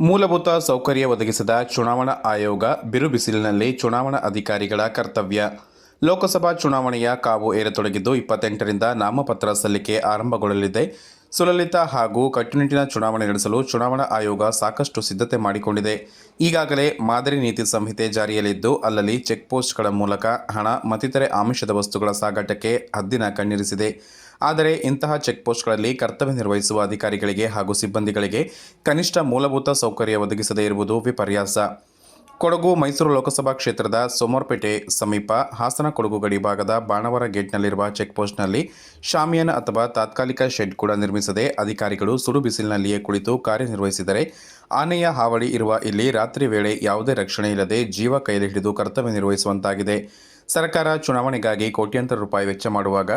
ಮೂಲಭೂತ ಸೌಕರ್ಯ ಒದಗಿಸಿದ ಚುನಾವಣಾ ಆಯೋಗ ಬಿರುಬಿಸಿಲಿನಲ್ಲಿ ಚುನಾವಣಾ ಅಧಿಕಾರಿಗಳ ಕರ್ತವ್ಯ. ಲೋಕಸಭಾ ಚುನಾವಣೆಯ ಕಾವು ಏರತೊಡಗಿದ್ದು ಇಪ್ಪತ್ತೆಂಟರಿಂದ ನಾಮಪತ್ರ ಸಲ್ಲಿಕೆ ಆರಂಭಗೊಳ್ಳಲಿದೆ. ಸುಲಲಿತ ಹಾಗೂ ಕಟ್ಟುನಿಟ್ಟಿನ ಚುನಾವಣೆ ನಡೆಸಲು ಚುನಾವಣಾ ಆಯೋಗ ಸಾಕಷ್ಟು ಸಿದ್ಧತೆ ಮಾಡಿಕೊಂಡಿದೆ. ಈಗಾಗಲೇ ಮಾದರಿ ನೀತಿ ಸಂಹಿತೆ ಜಾರಿಯಲ್ಲಿದ್ದು, ಅಲ್ಲಲ್ಲಿ ಚೆಕ್ಪೋಸ್ಟ್ಗಳ ಮೂಲಕ ಹಣ, ಮತ್ತಿತರೆ ಆಮಿಷದ ವಸ್ತುಗಳ ಸಾಗಾಟಕ್ಕೆ ಹದ್ದಿನ ಕಣ್ಣಿರಿಸಿದೆ. ಆದರೆ ಇಂತಹ ಚೆಕ್ಪೋಸ್ಟ್ಗಳಲ್ಲಿ ಕರ್ತವ್ಯ ನಿರ್ವಹಿಸುವ ಅಧಿಕಾರಿಗಳಿಗೆ ಹಾಗೂ ಸಿಬ್ಬಂದಿಗಳಿಗೆ ಕನಿಷ್ಠ ಮೂಲಭೂತ ಸೌಕರ್ಯ ಒದಗಿಸದೇ ಇರುವುದು ವಿಪರ್ಯಾಸ. ಕೊಡಗು ಮೈಸೂರು ಲೋಕಸಭಾ ಕ್ಷೇತ್ರದ ಸೋಮವಾರಪೇಟೆ ಸಮೀಪ ಹಾಸನ ಕೊಡಗು ಗಡಿ ಭಾಗದ ಬಾಣವರ ಗೇಟ್ನಲ್ಲಿರುವ ಚೆಕ್ಪೋಸ್ಟ್ನಲ್ಲಿ ಶಾಮಿಯಾನ ಅಥವಾ ತಾತ್ಕಾಲಿಕ ಶೆಡ್ ಕೂಡ ನಿರ್ಮಿಸದೆ ಅಧಿಕಾರಿಗಳು ಸುಡು ಬಿಸಿಲಿನಲ್ಲಿಯೇ ಕುಳಿತು ಕಾರ್ಯನಿರ್ವಹಿಸಿದರೆ ಆನೆಯ ಹಾವಳಿ ಇರುವ ಇಲ್ಲಿ ರಾತ್ರಿ ವೇಳೆ ಯಾವುದೇ ರಕ್ಷಣೆ ಇಲ್ಲದೆ ಜೀವ ಕೈಯಲ್ಲಿ ಹಿಡಿದು ಕರ್ತವ್ಯ ನಿರ್ವಹಿಸುವಂತಾಗಿದೆ. ಸರ್ಕಾರ ಚುನಾವಣೆಗಾಗಿ ಕೋಟ್ಯಂತರ ರೂಪಾಯಿ ವೆಚ್ಚ ಮಾಡುವಾಗ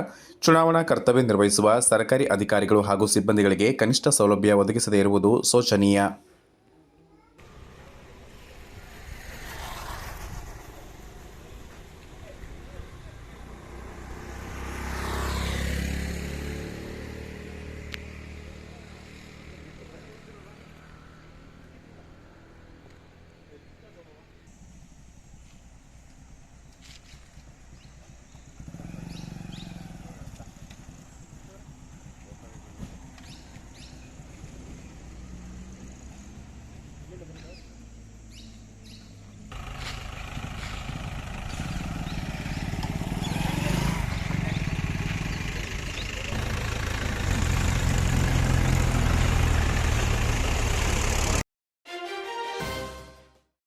ಚುನಾವಣಾ ಕರ್ತವ್ಯ ನಿರ್ವಹಿಸುವ ಸರ್ಕಾರಿ ಅಧಿಕಾರಿಗಳು ಹಾಗೂ ಸಿಬ್ಬಂದಿಗಳಿಗೆ ಕನಿಷ್ಠ ಸೌಲಭ್ಯ ಒದಗಿಸದೇ ಇರುವುದು ಶೋಚನೀಯ.